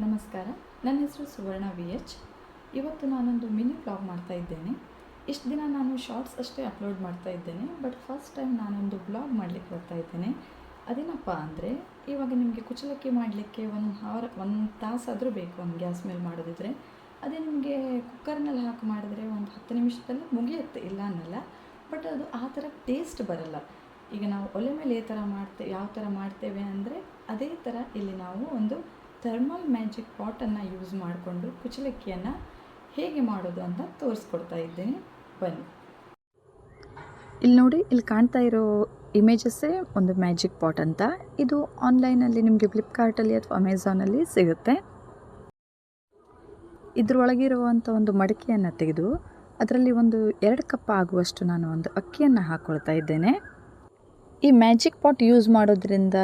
ನಮಸ್ಕಾರ. ನನ್ನ ಹೆಸರು ಸುವರ್ಣ ವಿ ಎಚ್. ಇವತ್ತು ನಾನೊಂದು ಮಿನಿ ಬ್ಲಾಗ್ ಮಾಡ್ತಾ ಇದ್ದೇನೆ. ಇಷ್ಟು ದಿನ ನಾನು ಶಾರ್ಟ್ಸ್ ಅಷ್ಟೇ ಅಪ್ಲೋಡ್ ಮಾಡ್ತಾ ಇದ್ದೇನೆ, ಬಟ್ ಫಸ್ಟ್ ಟೈಮ್ ನಾನೊಂದು ಬ್ಲಾಗ್ ಮಾಡಲಿಕ್ಕೆ ಬರ್ತಾ ಇದ್ದೇನೆ. ಅದೇನಪ್ಪ ಅಂದರೆ, ಇವಾಗ ನಿಮಗೆ ಕುಚಲಕ್ಕಿ ಮಾಡಲಿಕ್ಕೆ ಒಂದು ಅವರ್ ಒಂದು ತಾಸಾದರೂ ಬೇಕು ಒಂದು ಗ್ಯಾಸ್ ಮೇಲೆ ಮಾಡೋದಿದ್ರೆ. ಅದೇ ನಿಮಗೆ ಕುಕ್ಕರ್ನಲ್ಲಿ ಹಾಕಿ ಮಾಡಿದ್ರೆ ಒಂದು ಹತ್ತು ನಿಮಿಷದಲ್ಲಿ ಮುಗಿಯುತ್ತೆ, ಇಲ್ಲ ಅನ್ನಲ್ಲ. ಬಟ್ ಅದು ಆ ಥರ ಟೇಸ್ಟ್ ಬರಲ್ಲ. ಈಗ ನಾವು ಒಲೆ ಮೇಲೆ ಈ ಥರ ಯಾವ ಥರ ಮಾಡ್ತೇವೆ ಅಂದರೆ, ಅದೇ ಥರ ಇಲ್ಲಿ ನಾವು ಒಂದು ಥರ್ಮಲ್ ಮ್ಯಾಜಿಕ್ ಪಾಟನ್ನು ಯೂಸ್ ಮಾಡಿಕೊಂಡು ಕುಚಲಕ್ಕಿಯನ್ನು ಹೇಗೆ ಮಾಡೋದು ಅಂತ ತೋರಿಸ್ಕೊಡ್ತಾ ಇದ್ದೀನಿ. ಬನ್ನಿ. ಇಲ್ಲಿ ನೋಡಿ, ಇಲ್ಲಿ ಕಾಣ್ತಾ ಇರೋ ಇಮೇಜಸ್ಸೇ ಒಂದು ಮ್ಯಾಜಿಕ್ ಪಾಟ್ ಅಂತ. ಇದು ಆನ್ಲೈನಲ್ಲಿ ನಿಮಗೆ ಫ್ಲಿಪ್ಕಾರ್ಟಲ್ಲಿ ಅಥವಾ ಅಮೆಝಾನಲ್ಲಿ ಸಿಗುತ್ತೆ. ಇದರೊಳಗಿರುವಂಥ ಒಂದು ಮಡಿಕೆಯನ್ನು ತೆಗೆದು ಅದರಲ್ಲಿ ಒಂದು ಎರಡು ಕಪ್ ಆಗುವಷ್ಟು ನಾನು ಒಂದು ಅಕ್ಕಿಯನ್ನು ಹಾಕ್ಕೊಳ್ತಾ ಇದ್ದೇನೆ. ಈ ಮ್ಯಾಜಿಕ್ ಪಾಟ್ ಯೂಸ್ ಮಾಡೋದ್ರಿಂದ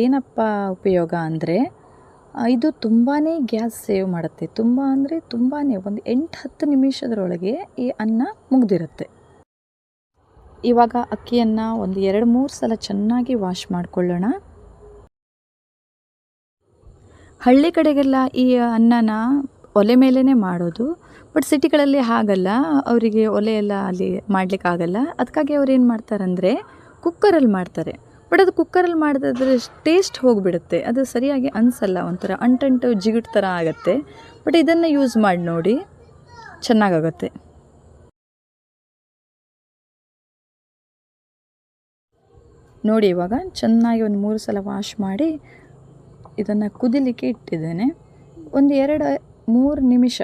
ಏನಪ್ಪ ಉಪಯೋಗ ಅಂದರೆ ಇದು ತುಂಬಾ ಗ್ಯಾಸ್ ಸೇವ್ ಮಾಡುತ್ತೆ. ತುಂಬ ಅಂದರೆ ತುಂಬಾ ಒಂದು ಎಂಟು ಹತ್ತು ನಿಮಿಷದರೊಳಗೆ ಈ ಅನ್ನ ಮುಗ್ದಿರುತ್ತೆ. ಇವಾಗ ಅಕ್ಕಿಯನ್ನು ಒಂದು ಎರಡು ಮೂರು ಸಲ ಚೆನ್ನಾಗಿ ವಾಶ್ ಮಾಡಿಕೊಳ್ಳೋಣ. ಹಳ್ಳಿ ಕಡೆಗೆಲ್ಲ ಈ ಅನ್ನನ ಒಲೆ ಮೇಲೇ ಮಾಡೋದು, ಬಟ್ ಸಿಟಿಗಳಲ್ಲಿ ಹಾಗಲ್ಲ. ಅವರಿಗೆ ಒಲೆ ಎಲ್ಲ ಅಲ್ಲಿ ಮಾಡಲಿಕ್ಕಾಗಲ್ಲ. ಅದಕ್ಕಾಗಿ ಅವ್ರು ಏನು ಮಾಡ್ತಾರಂದರೆ ಕುಕ್ಕರಲ್ಲಿ ಮಾಡ್ತಾರೆ. ಬಟ್ ಅದು ಕುಕ್ಕರಲ್ಲಿ ಮಾಡಿದ್ರೆ ಟೇಸ್ಟ್ ಹೋಗಿಬಿಡುತ್ತೆ. ಅದು ಸರಿಯಾಗಿ ಅನಿಸಲ್ಲ, ಒಂಥರ ಅಂಟಂಟು ಜಿಗಿಟ್ ಥರ ಆಗುತ್ತೆ. ಬಟ್ ಇದನ್ನು ಯೂಸ್ ಮಾಡಿ ನೋಡಿ, ಚೆನ್ನಾಗಾಗುತ್ತೆ. ನೋಡಿ ಇವಾಗ ಚೆನ್ನಾಗಿ ಒಂದು ಮೂರು ಸಲ ವಾಶ್ ಮಾಡಿ ಇದನ್ನು ಕುದಿಲಿಕ್ಕೆ ಇಟ್ಟಿದ್ದೇನೆ. ಒಂದು ಎರಡು, ಮೂರು ನಿಮಿಷ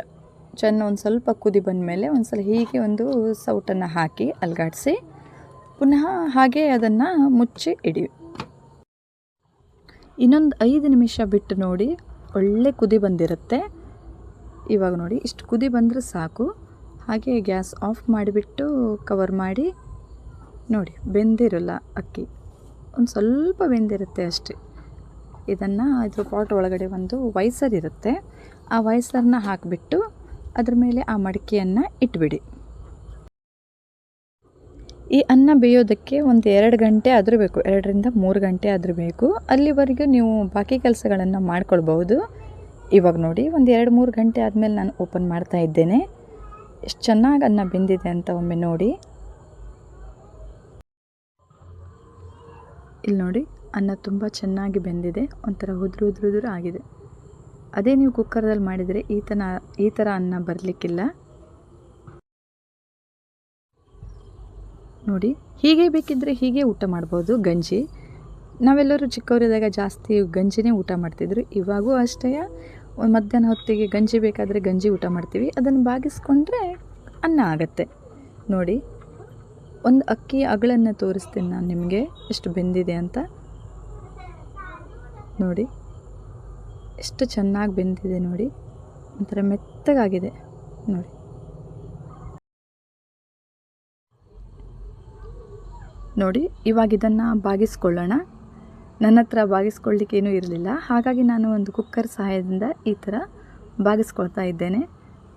ಚೆನ್ನ ಒಂದು ಸ್ವಲ್ಪ ಕುದಿ ಬಂದ ಮೇಲೆ ಒಂದು ಸಲ ಹೀಗೆ ಒಂದು ಸೌಟನ್ನು ಹಾಕಿ ಅಲ್ಗಾಡಿಸಿ ಪುನಃ ಹಾಗೆ ಅದನ್ನು ಮುಚ್ಚಿ ಇಡಿ. ಇನ್ನೊಂದು ಐದು ನಿಮಿಷ ಬಿಟ್ಟು ನೋಡಿ, ಒಳ್ಳೆ ಕುದಿ ಬಂದಿರುತ್ತೆ. ಇವಾಗ ನೋಡಿ, ಇಷ್ಟು ಕುದಿ ಬಂದರೆ ಸಾಕು. ಹಾಗೆ ಗ್ಯಾಸ್ ಆಫ್ ಮಾಡಿಬಿಟ್ಟು ಕವರ್ ಮಾಡಿ, ನೋಡಿ, ಬೆಂದಿರಲ್ಲ ಅಕ್ಕಿ. ಒಂದು ಸ್ವಲ್ಪ ಬೆಂದಿರುತ್ತೆ ಅಷ್ಟೇ. ಇದನ್ನು ಇದ್ರ ಪಾಟ್ ಒಳಗಡೆ ಒಂದು ವೈಸರ್ ಇರುತ್ತೆ. ಆ ವೈಸರ್ನ ಹಾಕಿಬಿಟ್ಟು ಅದ್ರ ಮೇಲೆ ಆ ಮಡಿಕೆಯನ್ನು ಇಟ್ಬಿಡಿ. ಈ ಅನ್ನ ಬೇಯೋದಕ್ಕೆ ಒಂದು ಎರಡು ಗಂಟೆ ಆದರೂ ಬೇಕು ಎರಡರಿಂದ ಮೂರು ಗಂಟೆ ಆದರೂ ಬೇಕು ಅಲ್ಲಿವರೆಗೂ ನೀವು ಬಾಕಿ ಕೆಲಸಗಳನ್ನು ಮಾಡ್ಕೊಳ್ಬಹುದು. ಇವಾಗ ನೋಡಿ, ಒಂದು ಎರಡು ಮೂರು ಗಂಟೆ ಆದಮೇಲೆ ನಾನು ಓಪನ್ ಮಾಡ್ತಾ ಇದ್ದೇನೆ. ಎಷ್ಟು ಚೆನ್ನಾಗಿ ಅನ್ನ ಬೆಂದಿದೆ ಅಂತ ಒಮ್ಮೆ ನೋಡಿ. ಇಲ್ಲಿ ನೋಡಿ, ಅನ್ನ ತುಂಬ ಚೆನ್ನಾಗಿ ಬೆಂದಿದೆ. ಒಂಥರ ಉದುರು ಉದುರು ಆಗಿದೆ. ಅದೇ ನೀವು ಕುಕ್ಕರ್ದಲ್ಲಿ ಮಾಡಿದರೆ ಈ ಥರ ಈ ಥರ ಅನ್ನ ಬರಲಿಕ್ಕಿಲ್ಲ. ನೋಡಿ, ಹೀಗೆ ಬೇಕಿದ್ದರೆ ಹೀಗೆ ಊಟ ಮಾಡ್ಬೋದು ಗಂಜಿ. ನಾವೆಲ್ಲರೂ ಚಿಕ್ಕವರಿದ್ದಾಗ ಜಾಸ್ತಿ ಗಂಜಿನೇ ಊಟ ಮಾಡ್ತಿದ್ರು, ಇವಾಗೂ ಅಷ್ಟೇ. ಮಧ್ಯಾಹ್ನ ಹೊತ್ತಿಗೆ ಗಂಜಿ ಬೇಕಾದರೆ ಗಂಜಿ ಊಟ ಮಾಡ್ತೀವಿ. ಅದನ್ನು ಬಾಗಿಸ್ಕೊಂಡ್ರೆ ಅನ್ನ ಆಗತ್ತೆ. ನೋಡಿ, ಒಂದು ಅಕ್ಕಿ ಅಗಳನ್ನು ತೋರಿಸ್ತೀನಿ ನಾನು ನಿಮಗೆ, ಎಷ್ಟು ಬೆಂದಿದೆ ಅಂತ. ನೋಡಿ, ಎಷ್ಟು ಚೆನ್ನಾಗಿ ಬೆಂದಿದೆ ನೋಡಿ. ಒಂಥರ ಮೆತ್ತಗಾಗಿದೆ. ನೋಡಿ. ನೋಡಿ, ಇವಾಗ ಇದನ್ನು ಬಾಗಿಸ್ಕೊಳ್ಳೋಣ. ನನ್ನ ಹತ್ರ ಬಾಗಿಸ್ಕೊಳ್ಳಿಕ್ಕೇನೂ ಇರಲಿಲ್ಲ. ಹಾಗಾಗಿ ನಾನು ಒಂದು ಕುಕ್ಕರ್ ಸಹಾಯದಿಂದ ಈ ಥರ ಬಾಗಿಸ್ಕೊಳ್ತಾ ಇದ್ದೇನೆ.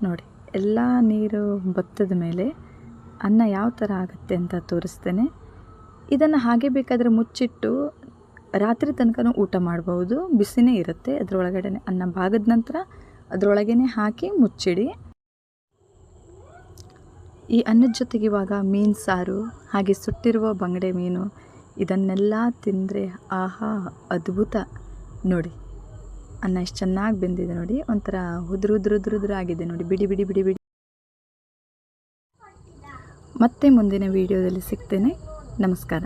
ನೋಡಿ, ಎಲ್ಲ ನೀರು ಬತ್ತದ ಮೇಲೆ ಅನ್ನ ಯಾವ ಥರ ಆಗುತ್ತೆ ಅಂತ ತೋರಿಸ್ತೇನೆ. ಇದನ್ನು ಹಾಗೆ ಬೇಕಾದರೆ ಮುಚ್ಚಿಟ್ಟು ರಾತ್ರಿ ತನಕ ಊಟ ಮಾಡ್ಬೋದು. ಬಿಸಿನೇ ಇರುತ್ತೆ. ಅದರೊಳಗಡೆ ಅನ್ನ ಬಾಗದ ನಂತರ ಅದರೊಳಗೇ ಹಾಕಿ ಮುಚ್ಚಿಡಿ. ಈ ಅನ್ನದ ಜೊತೆಗೆ ಇವಾಗ ಮೀನು ಸಾರು, ಹಾಗೆ ಸುಟ್ಟಿರುವ ಬಂಗಡೆ ಮೀನು, ಇದನ್ನೆಲ್ಲ ತಿಂದರೆ ಆಹಾ ಅದ್ಭುತ. ನೋಡಿ, ಅನ್ನ ಎಷ್ಟು ಚೆನ್ನಾಗಿ ಬೆಂದಿದೆ ನೋಡಿ. ಒಂಥರ ಉದುರು ಉದುರು ಉದುರು ಉದುರು ಆಗಿದೆ ನೋಡಿ. ಬಿಡಿ ಬಿಡಿ ಬಿಡಿ ಬಿಡಿ. ಮತ್ತೆ ಮುಂದಿನ ವೀಡಿಯೋದಲ್ಲಿ ಸಿಗ್ತೇನೆ. ನಮಸ್ಕಾರ.